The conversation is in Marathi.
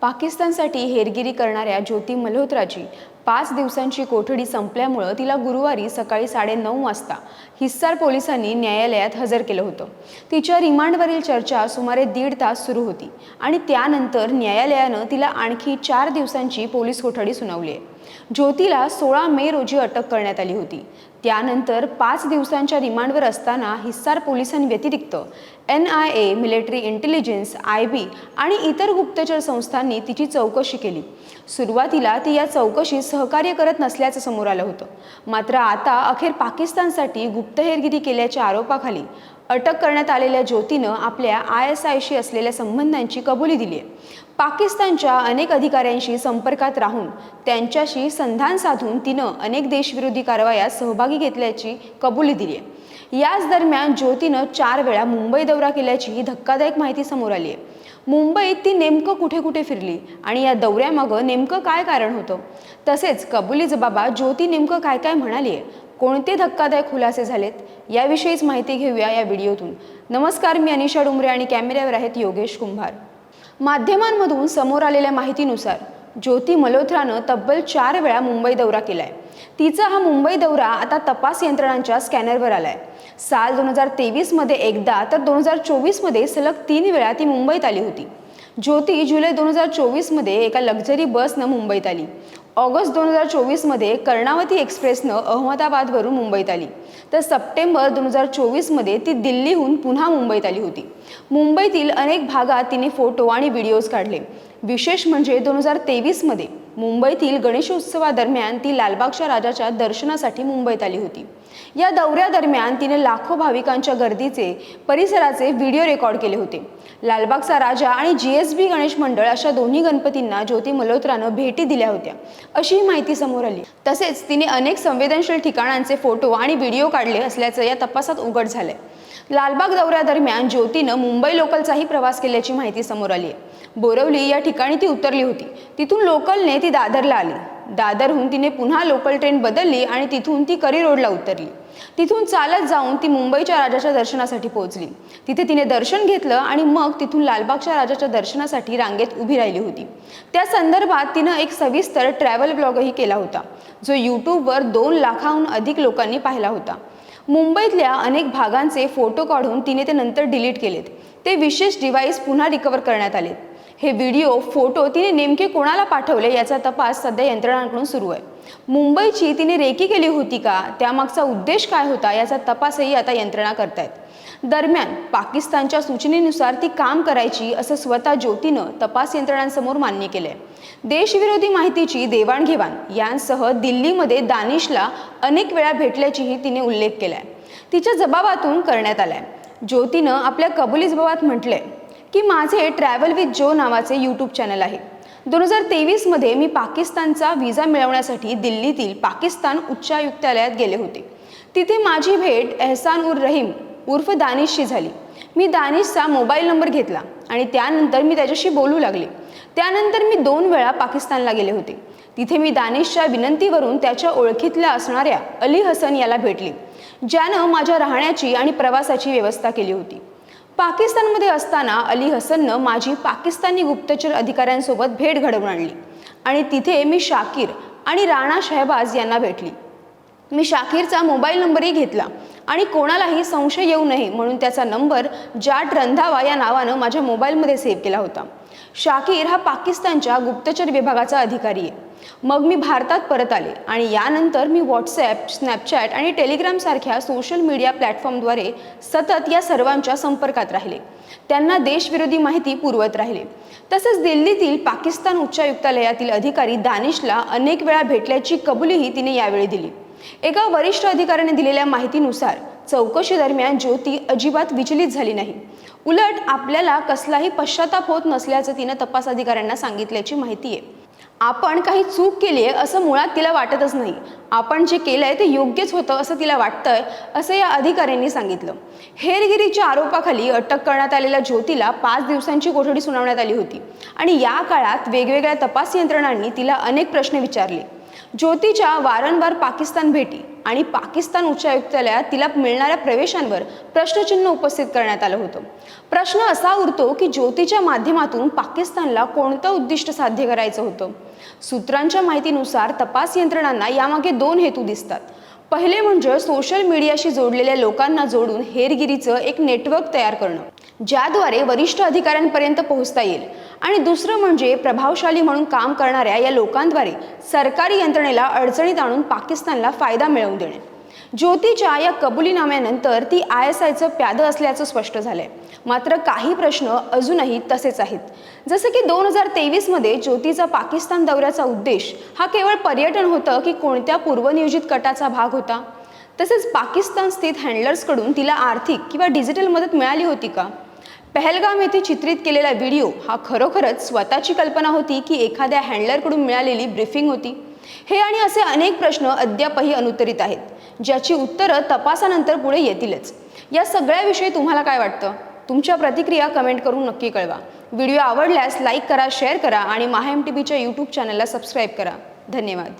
पाकिस्तानसाठी हेरगिरी करणाऱ्या ज्योती मल्होत्राची पाच दिवसांची कोठडी संपल्यामुळं तिला गुरुवारी सकाळी साडेनऊ वाजता हिस्सार पोलिसांनी न्यायालयात हजर केलं होतं. तिच्या रिमांडवरील चर्चा सुमारे दीड तास सुरू होती आणि त्यानंतर न्यायालयानं तिला आणखी चार दिवसांची पोलीस कोठडी सुनावली आहे. ज्योतीला सोळा मे रोजी अटक करण्यात आली होती. त्यानंतर पाच दिवसांच्या रिमांडवर असताना Hisar पोलिसांव्यतिरिक्त N I A military intelligence I B आणि इतर गुप्तचर संस्थांनी तिची चौकशी केली. सुरुवातीला ती या चौकशीत सहकार्य करत नसल्याचं समोर आलं होतं. मात्र आता अखेर पाकिस्तानसाठी गुप्तहेरगिरी केल्याच्या आरोपाखाली अटक करण्यात आलेल्या ज्योतीनं आपल्या आय एस आयशी असलेल्या संबंधांची कबुली दिली आहे पाकिस्तानच्या अनेक अधिकाऱ्यांशी संपर्कात राहून त्यांच्याशी संधान साधून तिनं अनेक देशविरोधी कारवायात सहभागी घेतल्याची कबुली दिली आहे. याच दरम्यान ज्योतीनं चार वेळा मुंबई दौरा केल्याची ही धक्कादायक माहिती समोर आली आहे. मुंबईत ती नेमकं कुठे कुठे फिरली आणि या दौऱ्यामागं नेमकं काय कारण होतं? तसेच कबुली जबाबा ज्योती नेमकं काय काय म्हणाली आहे? कोणते धक्कादायक खुलासे झालेत? याविषयीच माहिती घेऊया या व्हिडिओतून. नमस्कार मी अनिशा डुमरे आणि कॅमेऱ्यावर आहेत योगेश कुंभार. माध्यमांमधून समोर आलेल्या माहितीनुसार ज्योती मल्होत्रानं तब्बल चार वेळा मुंबई दौरा केलाय. तिचा हा मुंबई दौरा आता तपास यंत्रणांच्या स्कॅनरवर आलाय. साल दोन हजार तेवीसमध्ये एकदा तर दोन हजार चोवीसमध्ये सलग तीन वेळा ती मुंबईत आली होती. ज्योती जुलै दोन हजार चोवीसमध्ये एका लक्झरी बसनं मुंबईत आली. ऑगस्ट दोन हजार चोवीसमध्ये कर्णावती एक्सप्रेसनं अहमदाबादवरून मुंबईत आली. तर सप्टेंबर दोन हजार चोवीसमध्ये ती दिल्लीहून पुन्हा मुंबईत आली होती. मुंबईतील अनेक भागात तिने फोटो आणि व्हिडिओज काढले. विशेष म्हणजे दोन हजार तेवीसमध्ये मुंबईतील गणेशोत्सवादरम्यान ती लालबागच्या राजाच्या दर्शनासाठी मुंबईत आली होती. या दौऱ्यादरम्यान तिने लाखो भाविकांच्या गर्दीचे परिसराचे व्हिडिओ रेकॉर्ड केले होते. लालबागचा राजा आणि जी एस बी गणेश मंडळ अशा दोन्ही गणपतींना ज्योती मल्होत्रानं भेटी दिल्या होत्या अशीही माहिती समोर आली. तसेच तिने अनेक संवेदनशील ठिकाणांचे फोटो आणि व्हिडिओ काढले असल्याचं या तपासात उघड झालंय. लालबाग दौऱ्यादरम्यान ज्योतीनं मुंबई लोकलचाही प्रवास केल्याची माहिती समोर आली आहे. बोरवली या ठिकाणी ती उतरली होती. तिथून लोकलने ती दादरला आली. दादरहून तिने पुन्हा लोकल ट्रेन बदलली आणि तिथून ती करी रोडला उतरली. तिथून चालत जाऊन ती मुंबईच्या राजाच्या दर्शनासाठी पोहोचली. तिथे तिने दर्शन घेतलं आणि मग तिथून लालबागच्या राजाच्या दर्शनासाठी रांगेत उभी राहिली होती. त्या संदर्भात तिनं एक सविस्तर ट्रॅव्हल ब्लॉगही केला होता जो यूट्यूबवर दोन लाखाहून अधिक लोकांनी पाहिला होता. मुंबईतल्या अनेक भागांचे फोटो काढून तिने ते नंतर डिलीट केलेत. ते विशेष डिव्हाइस पुन्हा रिकवर करण्यात आलेत. हे व्हिडिओ फोटो तिने नेमके कोणाला पाठवले याचा तपास सध्या यंत्रणांकडून सुरू आहे. मुंबईची तिने रेकी केली होती का? त्यामागचा उद्देश काय होता? याचा तपासही आता यंत्रणा करतायत. दरम्यान पाकिस्तानच्या सूचनेनुसार ती काम करायची असं स्वतः ज्योतीनं तपास यंत्रणांसमोर मान्य केलंय. देशविरोधी माहितीची देवाणघेवाण यांसह दिल्लीमध्ये दानिशला अनेक वेळा भेटल्याचीही तिने उल्लेख केलाय. तिच्या जबाबातून करण्यात आलाय. ज्योतीनं आपल्या कबुली जबाबात म्हटलंय की माझे ट्रॅव्हल विथ जो नावाचे यूट्यूब चॅनल आहे. दोन हजार तेवीसमध्ये मी पाकिस्तानचा व्हिसा मिळवण्यासाठी दिल्लीतील पाकिस्तान उच्चायुक्तालयात गेले होते. तिथे माझी भेट एहसान उर रहीम उर्फ दानिशशी झाली. मी दानिशचा मोबाईल नंबर घेतला आणि त्यानंतर मी त्याच्याशी बोलू लागले. त्यानंतर मी दोन वेळा पाकिस्तानला गेले होते. तिथे मी दानिशच्या विनंतीवरून त्याच्या ओळखीतल्या असणाऱ्या अली हसन याला भेटले ज्यानं माझ्या राहण्याची आणि प्रवासाची व्यवस्था केली होती. पाकिस्तानमध्ये असताना अली हसननं माझी पाकिस्तानी गुप्तचर अधिकाऱ्यांसोबत भेट घडवून आणली. आणि तिथे मी शाकीर आणि राणा शहबाज यांना भेटली. मी शाकीरचा मोबाईल नंबरही घेतला आणि कोणालाही संशय येऊ नये म्हणून त्याचा नंबर जाट रंधावा या नावानं माझ्या मोबाईलमध्ये सेव्ह केला होता. शाकीर हा पाकिस्तानच्या गुप्तचर विभागाचा अधिकारी आहे. मग मी भारतात परत आले आणि यानंतर मी व्हॉट्सॲप स्नॅपचॅट आणि टेलिग्रामसारख्या सोशल मीडिया प्लॅटफॉर्मद्वारे सतत या सर्वांच्या संपर्कात राहिले. त्यांना देशविरोधी माहिती पुरवत राहिले. तसंच दिल्लीतील पाकिस्तान उच्चायुक्तालयातील अधिकारी दानिशला अनेक वेळा भेटल्याची कबुलीही तिने यावेळी दिली. एका वरिष्ठ अधिकाऱ्याने दिलेल्या माहितीनुसार चौकशीदरम्यान ज्योती अजिबात विचलित झाली नाही. उलट आपल्याला कसलाही पश्चाताप होत नसल्याचं तिनं तपास अधिकाऱ्यांना सांगितल्याची माहिती आहे. आपण काही चूक केली आहे असं मुळात तिला वाटतच नाही. आपण जे केलं आहे ते योग्यच होतं असं तिला वाटतंय असं या अधिकाऱ्यांनी सांगितलं. हेरगिरीच्या आरोपाखाली अटक करण्यात आलेल्या ज्योतीला पाच दिवसांची कोठडी सुनावण्यात आली होती आणि या काळात वेगवेगळ्या तपास यंत्रणांनी तिला अनेक प्रश्न विचारले. ज्योतीच्या वारंवार पाकिस्तान भेटी आणि पाकिस्तान उच्चायुक्तालयात तिला मिळणाऱ्या प्रवेशांवर प्रश्नचिन्ह उपस्थित करण्यात आलं होतं. प्रश्न असा उरतो की ज्योतीच्या माध्यमातून पाकिस्तानला कोणतं उद्दिष्ट साध्य करायचं होतं? सूत्रांच्या माहितीनुसार तपास यंत्रणांना यामागे दोन हेतू दिसतात. पहिले म्हणजे सोशल मीडियाशी जोडलेल्या लोकांना जोडून हेरगिरीचं एक नेटवर्क तयार करणं. ज्याद्वारे वरिष्ठ अधिकाऱ्यांपर्यंत पोहोचता येईल. आणि दुसरं म्हणजे प्रभावशाली म्हणून काम करणाऱ्या या लोकांद्वारे सरकारी यंत्रणेला अडचणीत आणून पाकिस्तानला फायदा मिळवून देणे. ज्योतीच्या या कबुलीनाम्यानंतर ती आय एस आयचं प्यादं असल्याचं स्पष्ट झालंय. मात्र काही प्रश्न अजूनही तसेच आहेत. जसं की दोन हजार तेवीसमध्ये ज्योतीचा पाकिस्तान दौऱ्याचा उद्देश हा केवळ पर्यटन होतं की कोणत्या पूर्वनियोजित कटाचा भाग होता? तसेच पाकिस्तान स्थित हँडलर्सकडून तिला आर्थिक किंवा डिजिटल मदत मिळाली होती का? पहलगाम येथे चित्रित केलेला व्हिडिओ हा खरोखरच स्वतःची कल्पना होती की एखाद्या हँडलरकडून मिळालेली ब्रीफिंग होती. हे आणि असे अनेक प्रश्न अद्यापही अनुत्तरित आहेत ज्याची उत्तरं तपासानंतर पुढे येतीलच. या सगळ्याविषयी तुम्हाला काय वाटतं? तुमच्या प्रतिक्रिया कमेंट करून नक्की कळवा. व्हिडिओ आवडल्यास लाईक करा शेअर करा आणि माहा एम टी व्हीच्या यूट्यूब चॅनलला सबस्क्राईब करा. धन्यवाद.